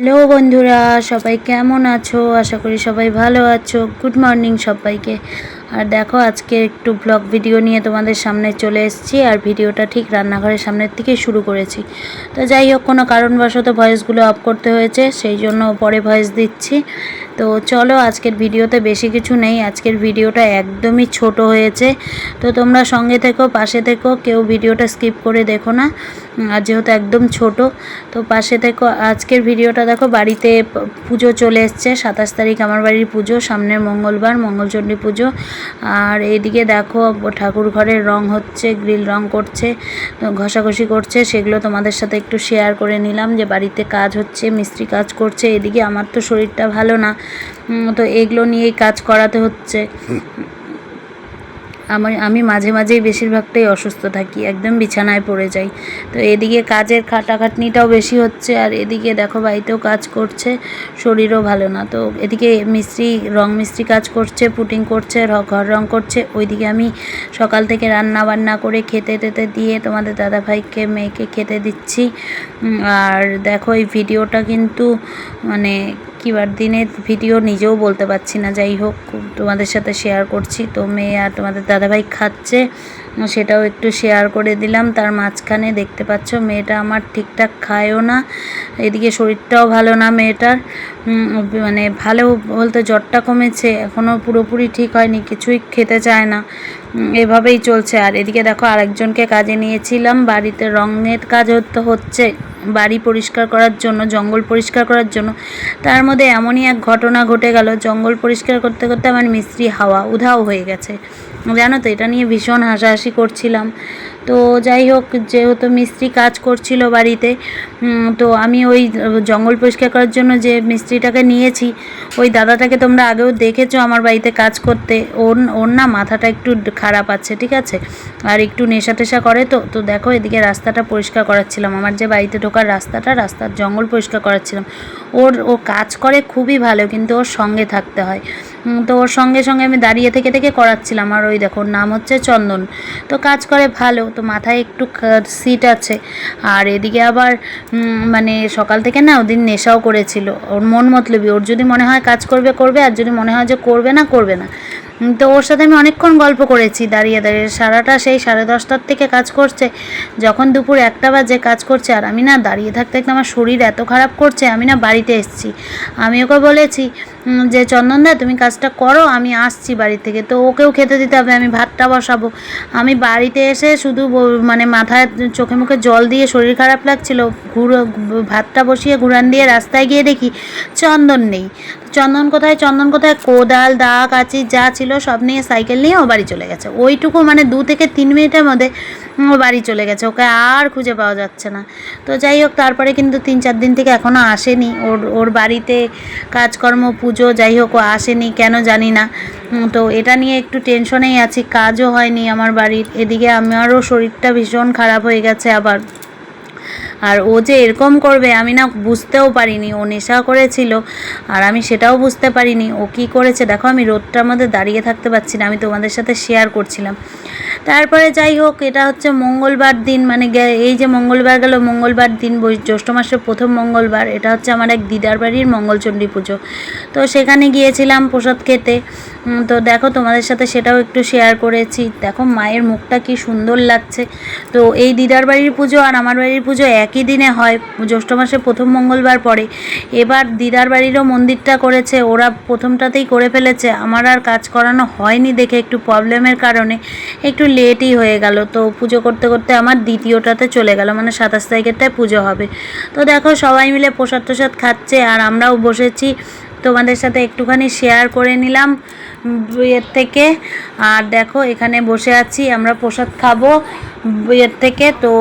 Hello বন্ধুরা সবাই কেমন আছো? আশা করি সবাই ভালো আছো। গুড মর্নিং সবাইকে। আর দেখো, আজকে একটু ব্লগ ভিডিও নিয়ে তোমাদের সামনে চলে এসেছি আর ভিডিওটা ঠিক রান্নাঘরের সামনের থেকে শুরু করেছি। তো যাই হোক, কোনো কারণবশত ভয়েসগুলো অফ করতে হয়েছে, সেই জন্য পরে ভয়েস দিচ্ছি। তো চলো, আজকের ভিডিওতে বেশি কিছু নেই। আজকের ভিডিওটা একদমই ছোট হয়েছে। তো তোমরা সঙ্গে থেকো, পাশে থেকো, কেউ ভিডিওটা স্কিপ করে দেখো না। আর যেহেতু একদম ছোট, তো পাশে থেকো। আজকের ভিডিওটা দেখো, বাড়িতে পুজো চলে এসছে। সাতাশ তারিখ আমার বাড়ির পুজো, সামনের মঙ্গলবার, মঙ্গলচণ্ডী পুজো। আর এইদিকে দেখো, ঠাকুর ঘরের রং হচ্ছে, গ্রিল রং করছে, ঘষাঘষি করছে, সেগুলো তোমাদের সাথে একটু শেয়ার করে নিলাম যে বাড়িতে কাজ হচ্ছে, মিস্ত্রি কাজ করছে এদিকে আমার তো শরীরটা ভালো না। তো এগুলো নিয়েই কাজ করাতে হচ্ছে। আমার, আমি মাঝে মাঝেই বেশিরভাগটাই অসুস্থ থাকি, একদম বিছানায় পড়ে যাই। তো এদিকে কাজের খাটাখাটনিটাও বেশি হচ্ছে, আর এদিকে দেখো বাড়িতেও কাজ করছে, শরীরও ভালো না। তো এদিকে মিস্ত্রি, রং মিস্ত্রি কাজ করছে, পুটিং করছে ঘর রং করছে। ওইদিকে আমি সকাল থেকে রান্না বান্না করে খেতে টেতে দিয়ে তোমাদের দাদা ভাইকে মেয়েকে খেতে দিচ্ছি। আর দেখো এই ভিডিওটা কিন্তু মানে কিবার দিনের ভিডিও নিজেও বলতে পারছি না, যাই হোক তোমাদের সাথে শেয়ার করছি। তো মেয়ে আর তোমাদের দাদাভাই খাচ্ছে সেটাও একটু শেয়ার করে দিলাম। তার মাঝখানে দেখতে পাচ্ছ, মেয়েটা আমার ঠিকঠাক খায়ও না, এদিকে শরীরটাও ভালো না মেয়েটার। মানে ভালো বলতে জ্বরটা কমেছে এখনও পুরোপুরি ঠিক হয়নি, কিছুই খেতে চায় না। এভাবেই চলছে। আর এদিকে দেখো, আরেকজনকে কাজে নিয়েছিলাম, বাড়িতে রঙের কাজ হচ্ছে। বাড়ি পরিষ্কার করার জন্য, জঙ্গল পরিষ্কার করার জন্য, তার মধ্যে এমনই এক ঘটনা ঘটে গেল। জঙ্গল পরিষ্কার করতে করতে আমার মিস্ত্রি হাওয়া উধাও হয়ে গেছে। জানো তো, এটা নিয়ে ভীষণ হাসাহাসি করছিলাম। তো যাই হোক, যেহেতু মিস্ত্রি কাজ করছিল বাড়িতে তো আমি ওই জঙ্গল পরিষ্কার করার জন্য যে মিস্ত্রিটাকে নিয়েছি, ওই দাদাটাকে তোমরা আগেও দেখেছ আমার বাড়িতে কাজ করতে। ওর ওর না মাথাটা একটু খারাপ আছে, ঠিক আছে? আর একটু নেশা টেশা করে তো তো দেখো এদিকে রাস্তাটা পরিষ্কার করাচ্ছিলাম। আমার যে বাড়িতে ঢোকার রাস্তাটা, রাস্তার জঙ্গল পরিষ্কার করাচ্ছিলাম। ওর, ও কাজ করে খুবই ভালো, কিন্তু ওর সঙ্গে থাকতে হয়। তো ওর সঙ্গে সঙ্গে আমি দাঁড়িয়ে থেকে থেকে করাচ্ছিলাম। আর ওই দেখো নাম হচ্ছে চন্দন। তো কাজ করে ভালো, তো মাথায় একটু সিট আছে। আর এদিকে আবার মানে সকাল থেকে না ওদিন নেশাও করেছিল। ওর মন মতলবি, ওর যদি মনে হয় কাজ করবে করবে, আর যদি মনে হয় যে করবে না করবে না। তো ওর সাথে আমি অনেকক্ষণ গল্প করেছি দাঁড়িয়ে দাঁড়িয়ে। সারাটা সেই সাড়ে দশটার থেকে কাজ করছে। যখন দুপুর একটা বাজে কাজ করছে, আর আমি না দাঁড়িয়ে থাকতে থাকতে আমার শরীর এত খারাপ করছে, আমি না বাড়িতে এসেছি। আমি ওকে বলেছি যে চন্দনদা তুমি কাজটা করো, আমি আসছি বাড়ি থেকে। তো ওকেও খেতে দিতে হবে, আমি ভাতটা বসাবো। আমি বাড়িতে এসে শুধু মানে মাথায় চোখে মুখে জল দিয়ে শরীর খারাপ লাগছিল, ঘুরো, ভাতটা বসিয়ে ঘুরান দিয়ে রাস্তায় গিয়ে দেখি চন্দন নেই। চন্দন কোথায় চন্দন কোথায়? কোদাল দা কাচি যা ছিল সব নিয়ে সাইকেল নিয়ে ও বাড়ি চলে গেছে। ওইটুকু মানে দু থেকে তিন মিনিটের মধ্যে ও বাড়ি চলে গেছে, ওকে আর খুঁজে পাওয়া যাচ্ছে না। তো যাই হোক, তারপরে কিন্তু তিন চার দিন থেকে এখনও আসেনি। ওর ওর বাড়িতে কাজকর্ম পুজো, যাই হোক আসেনি, কেন জানি না। তো এটা নিয়ে একটু টেনশনেই আছি, কাজও হয়নি আমার বাড়ির। এদিকে আমারও শরীরটা ভীষণ খারাপ হয়ে গেছে আবার। আর ও যে এরকম করবে, আমি না বুঝতেও পারিনি। ও নেশা করেছিল, আর আমি সেটাও বুঝতে পারিনি। ও কি করেছে? দেখো, আমি রোদটার মধ্যে দাঁড়িয়ে থাকতে পারছি না, আমি তোমাদের সাথে শেয়ার করছিলাম। তারপরে যাই হোক, এটা হচ্ছে মঙ্গলবার দিন মানে এই যে মঙ্গলবার গেল, মঙ্গলবার দিন জ্যৈষ্ঠ মাসের প্রথম মঙ্গলবার, এটা হচ্ছে আমার এক দিদার বাড়ির মঙ্গলচণ্ডী পুজো। তো সেখানে গিয়েছিলাম প্রসাদ খেতে। তো দেখো তোমাদের সাথে সেটাও একটু শেয়ার করেছি। দেখো মায়ের মুখটা কি সুন্দর লাগছে। তো এই দিদার বাড়ির পুজো আর আমার বাড়ির পুজো একই দিনে হয়, জ্যৈষ্ঠ মাসে প্রথম মঙ্গলবার পরে। এবার দিদার বাড়িরও মন্দিরটা করেছে, ওরা প্রথমটাতেই করে ফেলেছে। আমার আর কাজ করানো হয়নি দেখে একটু প্রবলেমের কারণে। একটু লেটই হয়ে গেল। তো পুজো করতে করতে আমার দ্বিতীয়টাতে চলে গেল মানে সাতাশ তারিখেরটায় পুজো হবে। তো দেখো সবাই মিলে প্রসাদ টসাদ খাচ্ছে আর আমরাও বসেছি। তোমাদের সাথে একটুখানি শেয়ার করে নিলাম। বিয়ের থেকে। আর দেখো, এখানে বসে আছি, আমরা প্রসাদ খাব বিয়ের থেকে। তো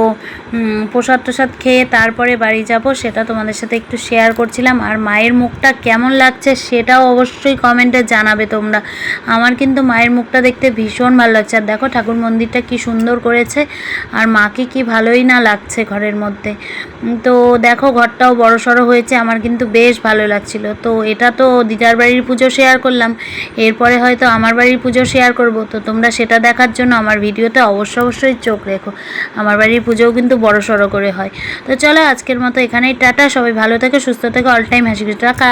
প্রসাদ টসাদ খেয়ে তারপরে বাড়ি যাব, সেটা তোমাদের সাথে একটু শেয়ার করছিলাম। আর মায়ের মুখটা কেমন লাগছে সেটাও অবশ্যই কমেন্টে জানাবে তোমরা। আমার কিন্তু মায়ের মুখটা দেখতে ভীষণ ভালো লাগছে। আর দেখো, ঠাকুর মন্দিরটা কি সুন্দর করেছে। আর মাকে কি ভালোই না লাগছে ঘরের মধ্যে। তো দেখো, ঘরটাও বড় সড়ো হয়েছে, আমার কিন্তু বেশ ভালো লাগছিল। তো এটা তো দিদার বাড়ির পুজো শেয়ার করলাম। এরপরে এরপরে হয়তো আমার বাড়ির পুজো শেয়ার করব। তো তোমরা সেটা দেখার জন্য আমার ভিডিওতে অবশ্য অবশ্যই চোখ রেখো। আমার বাড়ির পুজোও কিন্তু বড় সড়ো করে হয়। তো চলো আজকের মতো এখানেই টাটা। সবাই ভালো থেকে, সুস্থ থেকে। অল টাইম হাসি টাকা